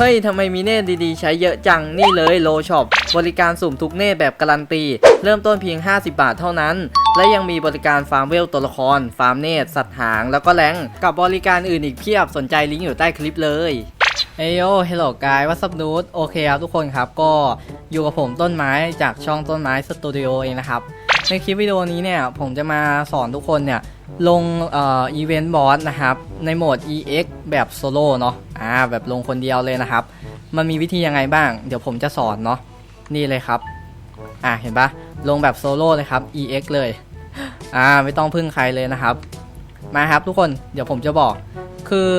เฮ้ยทำไมมีเนตดีๆ ใช้เยอะจังนี่เลยโลช็อปบริการสุ่มทุกเนตแบบการันตี เริ่มต้นเพียง 50 บาทเท่านั้น และยังมีบริการฟาร์มเวลตัวละคร ฟาร์มเนตสัตว์หาง แล้วก็แรงกับบริการอื่นอีกเพียบสนใจลิงก์อยู่ใต้คลิปเลยเอโยเฮลโลกายวัสดุนูตโอเคครับทุกคนครับก็อยู่กับผมต้นไม้จากช่องต้นไม้สตูดิโอเองนะครับ ในคลิปวิดีโอนี้เนี่ยผมจะมาสอนทุกคนเนี่ยลงเอ่ออีเวนต์บอสนะครับในโหมด EX แบบโซโล่เนาะอ่าแบบลงคนเดียวเลยนะครับ มันมีวิธียังไงบ้าง เดี๋ยวผมจะสอนเนาะนี่เลยครับอ่าเห็นปะลงแบบโซโล่เลยครับ EX เลยอ่าไม่ต้องพึ่งใครเลยนะครับ มาครับทุกคนเดี๋ยวผมจะบอก คือ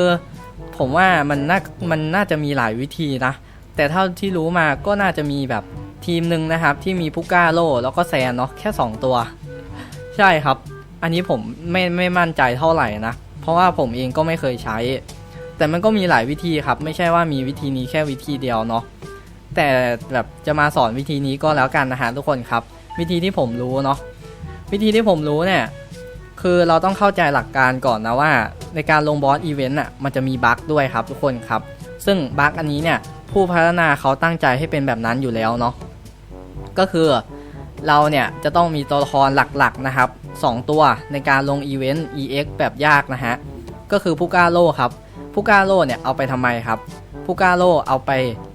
ผมว่ามันน่ามันน่าจะมีหลายวิธีนะ แต่เท่าที่รู้มาก็น่าจะมีแบบ ทีมหนึ่งนะครับที่มีพุก้าโลแล้วก็แซนเนาะแค่ 2 ตัว ใช่ครับ อันนี้ผมไม่ไม่มั่นใจเท่าไหร่นะ เพราะว่าผมเองก็ไม่เคยใช้ แต่มันก็มีหลายวิธีครับ ไม่ใช่ว่ามีวิธีนี้แค่วิธีเดียวเนาะแต่แบบจะมาสอนวิธีนี้ก็แล้วกันนะฮะทุกคนครับ วิธีที่ผมรู้เนาะวิธีที่ผมรู้เนี่ยคือเราต้องเข้าใจหลักการก่อนนะว่า ในการลงบอสอีเวนต์อะมันจะมีบั๊กด้วยครับทุกคนครับ ซึ่งบั๊กอันนี้เนี่ยผู้พัฒนาเขาตั้งใจให้เป็นแบบนั้นอยู่แล้วเนาะ ก็คือเราเนี่ยจะต้องมีตัวละครหลักๆนะครับ 2 ตัวในการลงอีเวนต์ EX แบบยากนะฮะ ก็คือผู้กล้าโลครับ ผู้กล้าโลเนี่ยเอาไปทำไมครับ ผู้กล้าโลเอาไป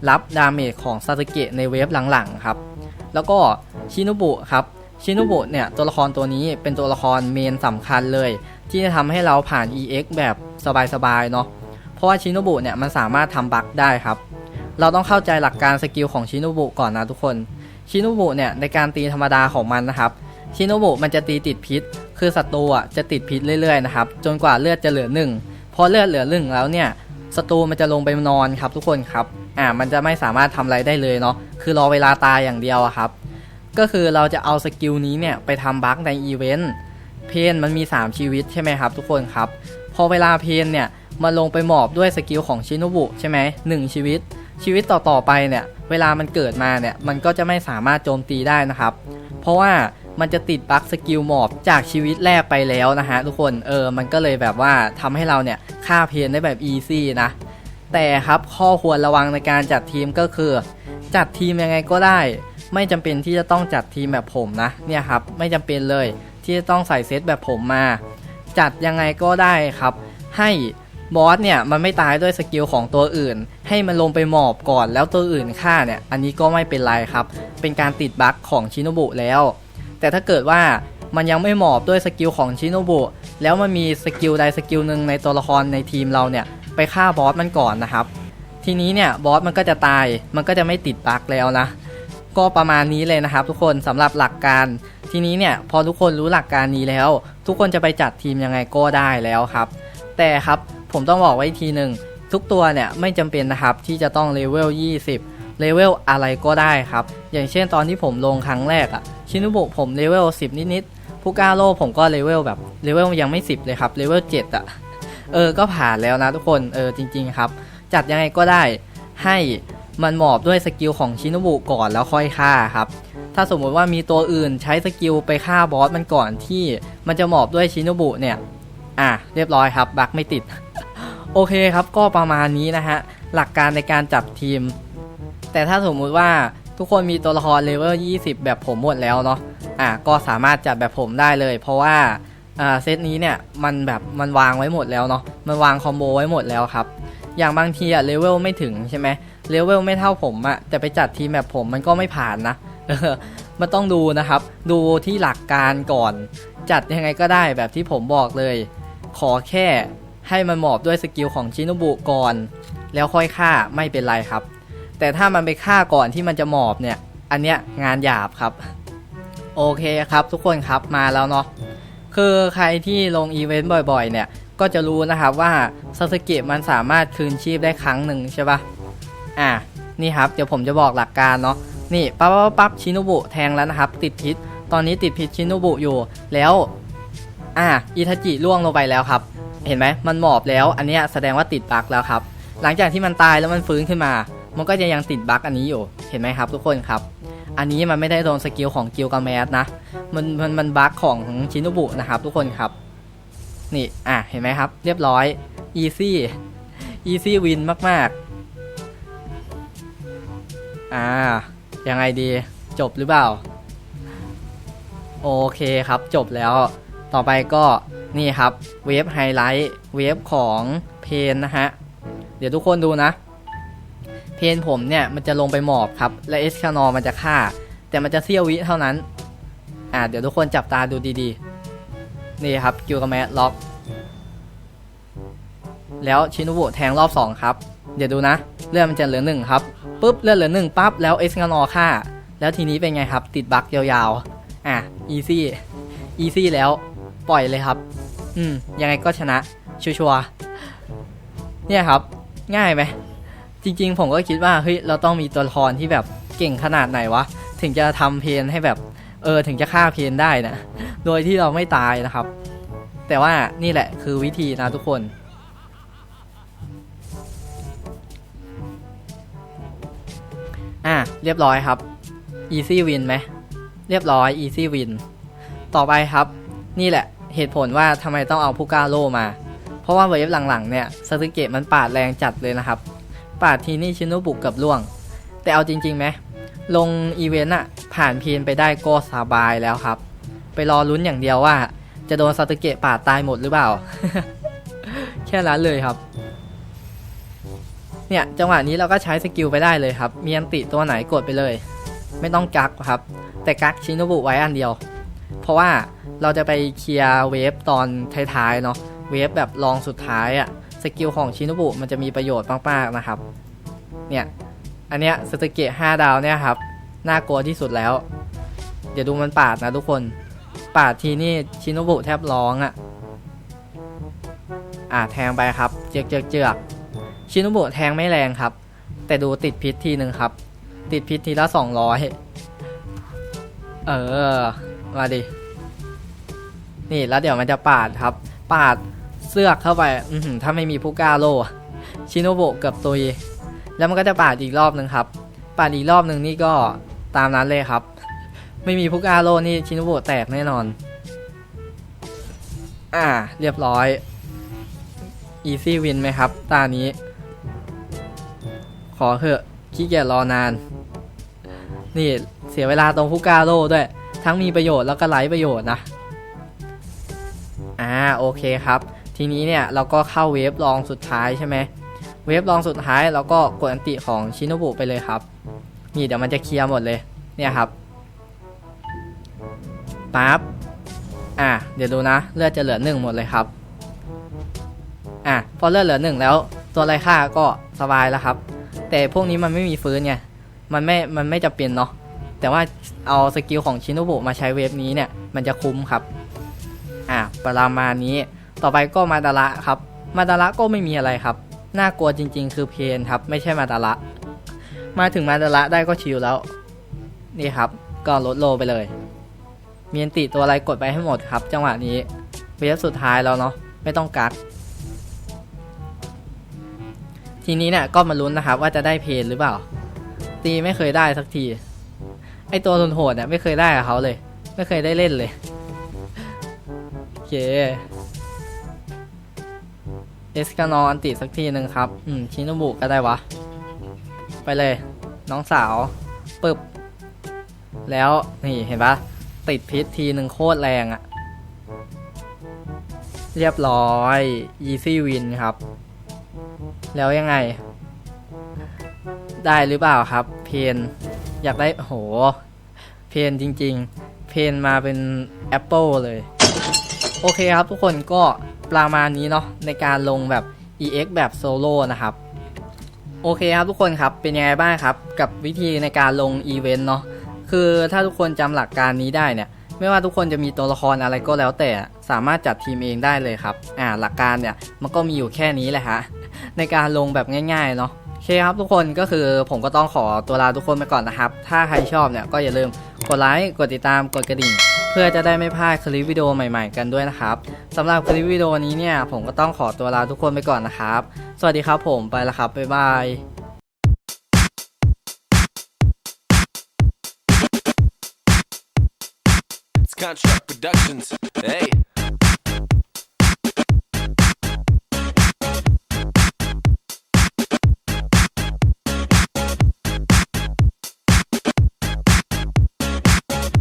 รับดาเมจของซาสึเกะในเวฟหลังๆครับ แล้วก็ชินุบุครับชินุบุเนี่ยตัวละครตัวนี้เป็นตัวละครเมนสำคัญเลย ที่จะทำให้เราผ่าน EX แบบสบายๆเนาะ เพราะว่าชินุบุเนี่ยมันสามารถทำบั๊กได้ครับ เราต้องเข้าใจหลักการสกิลของชินุบุก่อนนะทุกคน ชินุบุเนี่ยในการตีธรรมดาของมันนะครับชินุบุมันจะตีติดพิษ คือศัตรูอะจะติดพิษเรื่อยๆนะครับจนกว่าเลือดจะเหลือหนึ่งพอเลือดเหลือหนึ่งแล้วเนี่ยศัตรูมันจะลงไปนอนครับทุกคนครับอ่ามันจะไม่สามารถทำอะไรได้เลยเนาะคือรอเวลาตายอย่างเดียวครับ ก็คือเราจะเอาสกิลนี้เนี่ยไปทำบั๊กในอีเวนต์เพนมันมี 3 ชีวิตใช่ไหมครับ ทุกคนครับ พอเวลาเพนเนี่ยมาลงไปหมอบด้วยสกิลของชินุบุใช่ไหมหนึ่งชีวิต ชีวิตต่อๆไปเนี่ยเวลามันเกิดมาเนี่ยมันก็จะไม่สามารถโจมตีได้นะครับ เพราะว่ามันจะติดบั๊กสกิลหมอบจากชีวิตแรกไปแล้วนะฮะทุกคนเออมันก็เลยแบบว่าทำให้เราเนี่ยฆ่าเพียนได้แบบอีซี่นะแต่ครับข้อควรระวังในการจัดทีมก็คือ จัดทีมยังไงก็ได้ ไม่จำเป็นที่จะต้องจัดทีมแบบผมนะเนี่ยครับไม่จำเป็นเลยที่จะต้องใส่เซตแบบผมมา จัดยังไงก็ได้ครับ ให้ บอสเนี่ยมันไม่ตายด้วยสกิลของตัวอื่น ให้มันลงไปหมอบก่อนแล้วตัวอื่นฆ่าเนี่ยอันนี้ก็ไม่เป็นไรครับ เป็นการติดบั๊กของชิโนบุแล้ว แต่ถ้าเกิดว่ามันยังไม่หมอบด้วยสกิลของชิโนบุแล้วมันมีสกิลใดสกิลหนึ่งในตัวละครในทีมเราเนี่ยไปฆ่าบอสมันก่อนนะครับ ทีนี้เนี่ยบอสมันก็จะตายมันก็จะไม่ติดบั๊กแล้วนะ ก็ประมาณนี้เลยนะครับ ทุกคนสำหรับหลักการ ทีนี้เนี่ยพอทุกคนรู้หลักการนี้แล้ว ทุกคนจะไปจัดทีมยังไงก็ได้แล้วครับ แต่ครับ ผมต้องบอกไว้ทีหนึ่งทุกตัวเนี่ยไม่จำเป็นนะครับที่จะต้องเลเวล 20 เลเวลอะไรก็ได้ครับ อย่างเช่นตอนที่ผมลงครั้งแรกอะชินุบุผมเลเวล 10 นิดๆผู้กล้าโลผมก็เลเวลแบบเลเวลยังไม่ 10 เลยครับเลเวล7อะเออก็ผ่านแล้วนะทุกคนเออจริง ๆ ครับ จัดยังไงก็ได้ให้มันหมอบด้วยสกิลของชินุบุก่อนแล้วค่อยฆ่าครับ ถ้าสมมุติว่ามีตัวอื่นใช้สกิลไปฆ่าบอสมันก่อนที่มันจะหมอบด้วยชินุบุเนี่ย อะเรียบร้อยครับบักไม่ติด โอเคครับก็ประมาณนี้นะฮะ หลักการในการจัดทีม แต่ถ้าสมมุติว่าทุกคนมีตัวละครเลเวล 20 แบบผมหมดแล้วเนาะอะก็สามารถจัดแบบผมได้เลย เพราะว่าอ่าเซตนี้เนี่ยมันแบบมันวางไว้หมดแล้วเนาะมันวางคอมโบไว้หมดแล้วครับอย่างบางทีอะเลเวลไม่ถึงใช่ไหมเลเวลไม่เท่าผมอะแต่ไปจัดทีมแบบผมมันก็ไม่ผ่านนะมันต้องดูนะครับ ดูที่หลักการก่อน จัดยังไงก็ได้แบบที่ผมบอกเลย ขอแค่ ให้มันหมอบด้วยสกิลของชินบุก่อน แล้วค่อยฆ่าไม่เป็นไรครับ แต่ถ้ามันไปฆ่าก่อนที่มันจะหมอบเนี่ย อันเนี้ยงานหยาบครับ โอเคครับทุกคนครับมาแล้วเนาะคือใครที่ลงอีเวนต์บ่อยๆ เนี่ยก็จะรู้นะครับว่าซาสกะมันสามารถคืนชีพได้ครั้งหนึ่งใช่ปะ่ะอะนี่ครับเดี๋ยวผมจะบอกหลักการเนาะนี่ปั๊บปั๊บปั๊บชินุบุแทงแล้วนะครับ ติดพิษตอนนี้ติดพิษชินุบุอยู่แล้ว อ่าอิทาจิล่วงลงไปแล้วครับ เห็นไหมมันหมอบแล้วอันนี้แสดงว่าติดบั๊กแล้วครับ หลังจากที่มันตายแล้วมันฟื้นขึ้นมา มันก็จะยังติดบั๊กอันนี้อยู่เห็นไหมครับ ทุกคนครับ อันนี้มันไม่ได้โดนสกิลของกิลกาแมสนะมันมันมันบั๊กของชินุบุนะครับ ทุกคนครับ นี่อะเห็นไหมครับ เรียบร้อย easy easy win มากๆ อ่า ยังไงดี จบหรือเปล่า โอเคครับ จบแล้ว ต่อไปก็นี่ครับเวฟไฮไลท์เวฟของเพนนะฮะ เดี๋ยวทุกคนดูนะ เพนผมเนี่ยมันจะลงไปหมอบครับ และเอสคานอมันจะฆ่า แต่มันจะเสี้ยววิเท่านั้น อ่าเดี๋ยวทุกคนจับตาดูดีๆ นี่ครับกิวกับแมทล็อก แล้วชินุบุแทงรอบ 2 ครับ เดี๋ยวดูนะ เลือดมันจะเหลือหนึ่งครับปุ๊บเลือดเหลือหนึ่งปั๊บแล้วเอสคานอฆ่า แล้วทีนี้เป็นไงครับ ติดบั๊กยาวๆ อะอีซี่อีซี่แล้ว ปล่อยเลยครับ อืม ยังไงก็ชนะ ชัวร์ๆเนี่ยครับ ง่ายไหม จริง ๆ ผมก็คิดว่า เฮ้ย เราต้องมีตัวละครที่แบบเก่งขนาดไหนวะ ถึงจะทำเพนให้แบบ เออ ถึงจะฆ่าเพนได้นะ โดยที่เราไม่ตายนะครับ แต่ว่านี่แหละคือวิธีนะทุกคนอะเรียบร้อยครับ easy win ไหม เรียบร้อย easy win ต่อไปครับ นี่แหละเหตุผลว่าทำไมต้องเอาผู้ก้าโลมา เพราะว่าเวฟหลังๆเนี่ยซาสึเกะมันปาดแรงจัดเลยนะครับ ปาดทีนี่ชินุบุกกับล่วง แต่เอาจริงๆไหมลงอีเวนต์อะผ่านเพีนไปได้ก็สบายแล้วครับ ไปรอลุ้นอย่างเดียวว่า จะโดนซาสึเกะปาดตายหมดหรือเปล่า แค่นั้นเลยครับ เนี่ยจังหวะนี้เราก็ใช้สกิลไปได้เลยครับ มีอันติตัวไหนกดไปเลย ไม่ต้องกักครับ แต่กักชินุบุไว้อันเดียว เพราะว่าเราจะไปเคลียร์เวฟตอนท้ายๆเนาะเวฟแบบลองสุดท้ายอะสกิลของชินุบุมันจะมีประโยชน์มากๆนะครับ เนี่ยอันเนี้ยสเตเกะ5ดาวเนี่ยครับน่ากลัวที่สุดแล้ว เดี๋ยวดูมันปาดนะทุกคน ปาดทีนี่ชินุบุแทบร้องอะอะแทงไปครับ เจือกเจือกเจือกชินุบุแทงไม่แรงครับ แต่ดูติดพิษทีหนึ่งครับ ติดพิษทีละ200เออ มาดิ นี่แล้วเดี๋ยวมันจะปาดครับ ปาดเสือกเข้าไป อืถ้าไม่มีผู้กล้าโลชิโนโบะเกือบตุย แล้วมันก็จะปาดอีกรอบหนึ่งครับ ปาดอีกรอบหนึ่งนี่ก็ตามนั้นเลยครับ ไม่มีผู้กล้าโลนี่ชิโนโบะแตกแน่นอน อ่า เรียบร้อยอีซี่วินไหมครับ ตานี้ ขอเถอะขี้เกียจรอนาน นี่เสียเวลาตรงผู้กล้าโลด้วย ทั้งมีประโยชน์แล้วก็ไร้ประโยชน์นะ อ่าโอเคครับ ทีนี้เนี่ยเราก็เข้าเวฟลองสุดท้ายใช่ไหมเวฟลองสุดท้ายเราก็กดอันติของชินโนบุไปเลยครับ นี่เดี๋ยวมันจะเคลียร์หมดเลยเนี่ยครับปั๊บอะเดี๋ยวดูนะ เลือดจะเหลือหนึ่งหมดเลยครับอะพอเลือดเหลือหนึ่งแล้ว ตัวไรค่าก็สบายแล้วครับ แต่พวกนี้มันไม่มีฟื้นไงมันไม่มันไม่จะเป็นเนาะ แต่ว่าเอาสกิลของชินโนบุมาใช้เวฟนี้เนี่ย มันจะคุ้มครับ อะประมาณนี้ ต่อไปก็มาดาระครับ มาดาระก็ไม่มีอะไรครับ น่ากลัวจริง ๆ คือเพนครับ ไม่ใช่มาดาระ มาถึงมาดาระได้ก็ชิลแล้ว นี่ครับ ก็ลดโลไปเลย มีนติตัวอะไรกดไปให้หมดครับ จังหวะนี้ เวฟสุดท้ายแล้วเนาะ ไม่ต้องกักทีนี้เนี่ยก็มาลุ้นนะครับว่าจะได้เพนหรือเปล่า ตีไม่เคยได้สักที อตัวโหดเนี่ยไม่เคยได้กับเขาเลย ไม่เคยได้เล่นเลยโอเคเอสกานออันติสักทีหนึ่งครับ อืม ชินโนบุก็ได้วะ ไปเลย น้องสาวปึบ แล้ว นี่เห็นปะติดพิษทีหนึ่งโคตรแรงอะเรียบร้อย easy win ครับ แล้วยังไง ได้หรือเปล่าครับ เพน อยากได้โห เพนจริง ๆ เพนมาเป็นแอปเปิลเลย โอเคครับทุกคนก็ประมาณนี้เนาะในการลงแบบ EX แบบโซโล่นะครับ โอเคครับทุกคนครับเป็นยังไงบ้างครับกับวิธีในการลงอีเวนต์เนาะคือถ้าทุกคนจำหลักการนี้ได้เนี่ยไม่ว่าทุกคนจะมีตัวละครอะไรก็แล้วแต่สามารถจัดทีมเองได้เลยครับ อ่าหลักการเนี่ยมันก็มีอยู่แค่นี้แหละฮะในการลงแบบง่ายๆเนาะโอเคครับทุกคนก็คือผมก็ต้องขอตัวลาทุกคนไปก่อนนะครับ ถ้าใครชอบเนี่ยก็อย่าลืม กดไลค์ กดติดตาม กดกระดิ่ง เพื่อจะได้ไม่พลาดคลิปวิดีโอใหม่ๆกันด้วยนะครับสำหรับคลิปวิดีโอนี้เนี่ยผมก็ต้องขอตัวลาทุกคนไปก่อนนะครับ สวัสดีครับผมไปแล้วครับบ๊ายบาย Construct Productions. Hey.